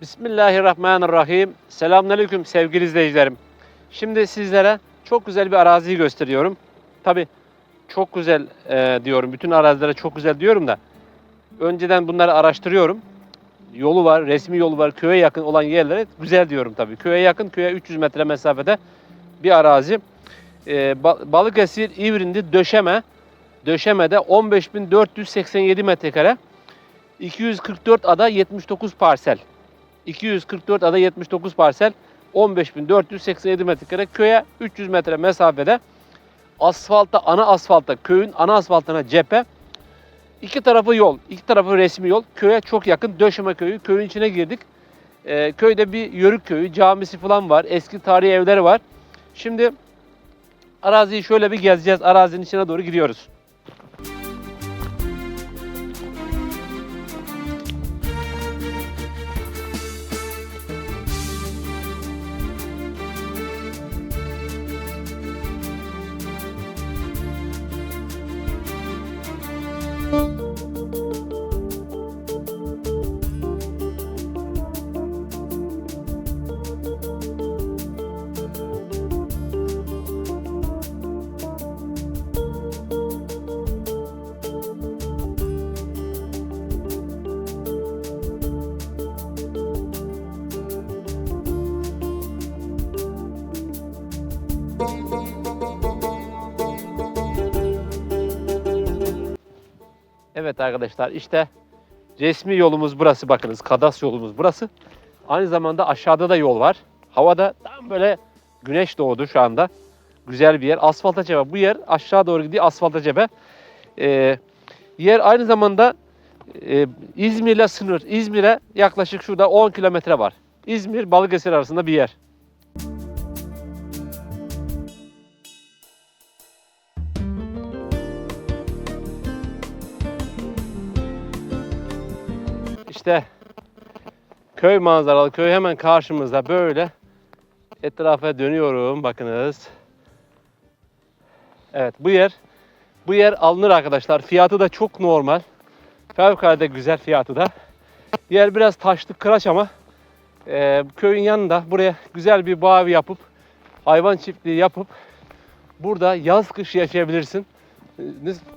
Bismillahirrahmanirrahim. Selamünaleyküm sevgili izleyicilerim. Şimdi sizlere çok güzel bir araziyi gösteriyorum. Tabi çok güzel e, diyorum. Bütün arazilere çok güzel diyorum da. Önceden bunları araştırıyorum. Yolu var, resmi yolu var. Köye yakın olan yerlere güzel diyorum tabi. Köye yakın, köye 300 metre mesafede bir arazi. E, Ba- Balıkesir, İvrindi, Döşeme. Döşeme'de 15.487 metrekare. 244 ada 79 parsel. 244 ada 79 parsel. 15.487 metrekare köye 300 metre mesafede asfalta ana asfalta köyün ana asfaltına cephe iki tarafı yol iki tarafı resmi yol köye çok yakın Döşeme köyü köyün içine girdik Ee, köyde bir yörük köyü camisi falan var eski tarihi evleri var şimdi araziyi şöyle bir gezeceğiz arazinin içine doğru gidiyoruz. Evet arkadaşlar işte resmi yolumuz burası bakınız. Kadas yolumuz burası. Aynı zamanda aşağıda da yol var. Havada tam böyle güneş doğdu şu anda. Güzel bir yer. Asfalta cephe. Bu yer aşağı doğru gidiyor asfalta cephe. Ee, yer aynı zamanda e, İzmir'le sınır. İzmir'e yaklaşık şurada 10 kilometre var. İzmir Balıkesir arasında bir yer. İşte köy manzaralı köy hemen karşımızda böyle etrafa dönüyorum bakınız. Evet bu yer bu yer alınır arkadaşlar. Fiyatı da çok normal. Fevkalade güzel fiyatı da. Yer biraz taşlık kıraç ama e, köyün yanında buraya güzel bir bağ yapıp hayvan çiftliği yapıp burada yaz kış yaşayabilirsin.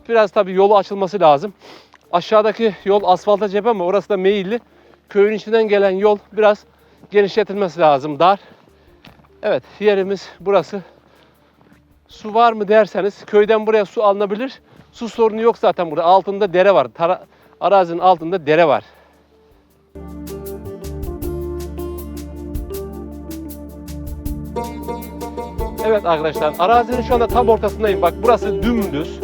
Biraz tabii yolu açılması lazım. Aşağıdaki yol asfalta cephe ama orası da meyilli. Köyün içinden gelen yol biraz genişletilmesi lazım, dar. Evet, yerimiz burası. Su var mı derseniz köyden buraya su alınabilir. Su sorunu yok zaten burada. Altında dere var. Tara- arazinin altında dere var. Evet arkadaşlar, arazinin şu anda tam ortasındayım. Bak burası dümdüz.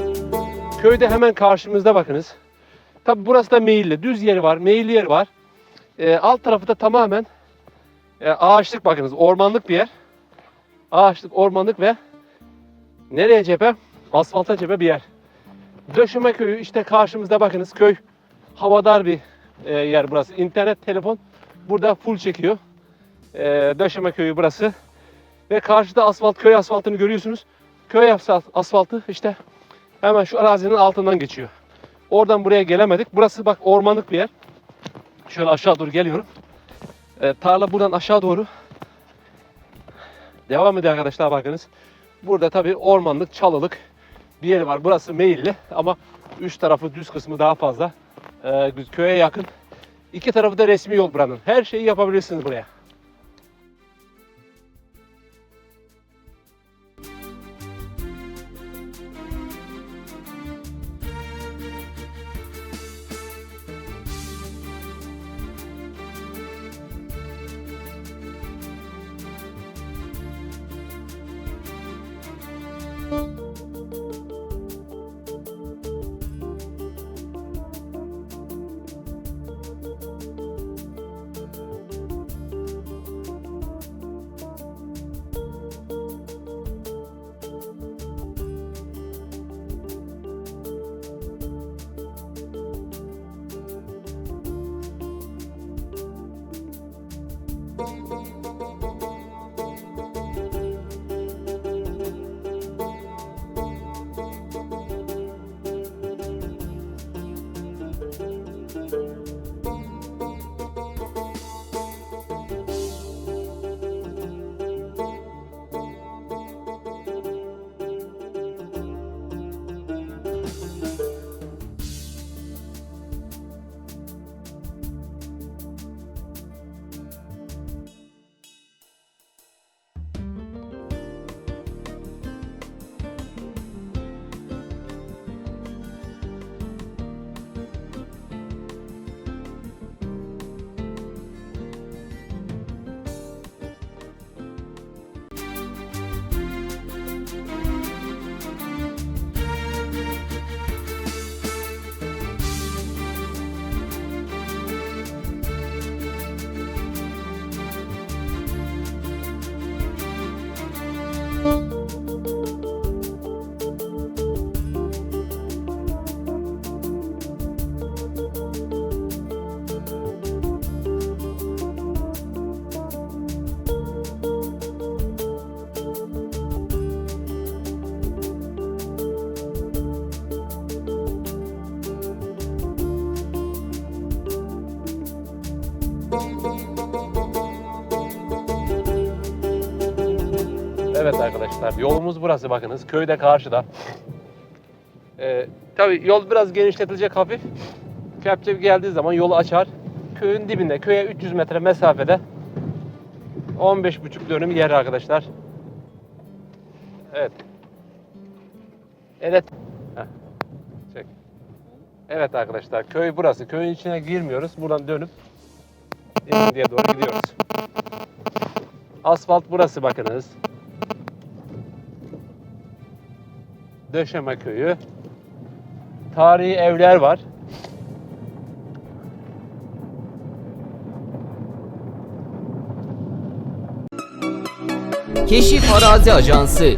Köyde hemen karşımızda bakınız. Tabi burası da meyilli. Düz yeri var, meyilli yeri var. Ee, alt tarafı da tamamen e, ağaçlık bakınız. Ormanlık bir yer. Ağaçlık, ormanlık ve nereye cephe? Asfalta cephe bir yer. Döşeme köyü işte karşımızda bakınız. Köy havadar bir e, yer burası. İnternet, telefon burada full çekiyor. E, Döşeme köyü burası. Ve karşıda asfalt, köy asfaltını görüyorsunuz. Köy asfalt- asfaltı işte hemen şu arazinin altından geçiyor. Oradan buraya gelemedik. Burası bak ormanlık bir yer. Şöyle aşağı doğru geliyorum. Ee, tarla buradan aşağı doğru devam ediyor arkadaşlar bakınız. Burada tabii ormanlık, çalılık bir yer var. Burası meyilli ama üst tarafı düz kısmı daha fazla. Ee, köye yakın. İki tarafı da resmi yol buranın. Her şeyi yapabilirsiniz buraya. Evet arkadaşlar yolumuz burası bakınız. Köyde karşıda. Ee, tabii yol biraz genişletilecek hafif. Kepçe geldiği zaman yolu açar. Köyün dibinde, köye 300 metre mesafede 15,5 dönüm yer arkadaşlar. Evet. Evet. Çek. Evet arkadaşlar köy burası. Köyün içine girmiyoruz. Buradan dönüp diye doğru gidiyoruz. Asfalt burası bakınız. Döşeme köyü. Tarihi evler var. Keşif Arazi Ajansı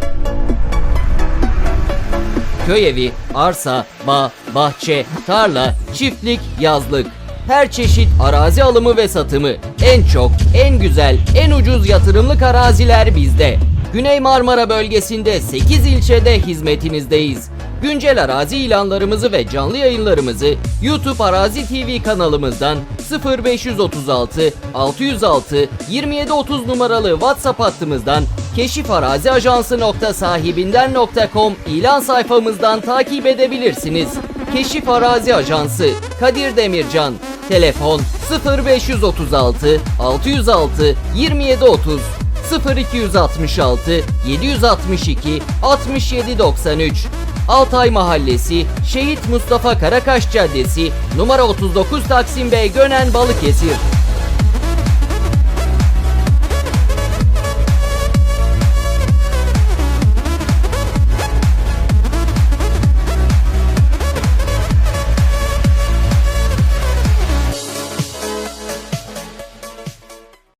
Köy evi, arsa, bağ, bahçe, tarla, çiftlik, yazlık. Her çeşit arazi alımı ve satımı. En çok, en güzel, en ucuz yatırımlık araziler bizde. Güney Marmara bölgesinde 8 ilçede hizmetinizdeyiz. Güncel arazi ilanlarımızı ve canlı yayınlarımızı YouTube Arazi TV kanalımızdan 0536 606 2730 numaralı WhatsApp hattımızdan keşifaraziajansı.sahibinden.com ilan sayfamızdan takip edebilirsiniz. Keşif Arazi Ajansı Kadir Demircan Telefon 0536 606 2730 0266 762 6793 Altay Mahallesi Şehit Mustafa Karakaş Caddesi numara 39 Taksim Bey Gönen Balıkesir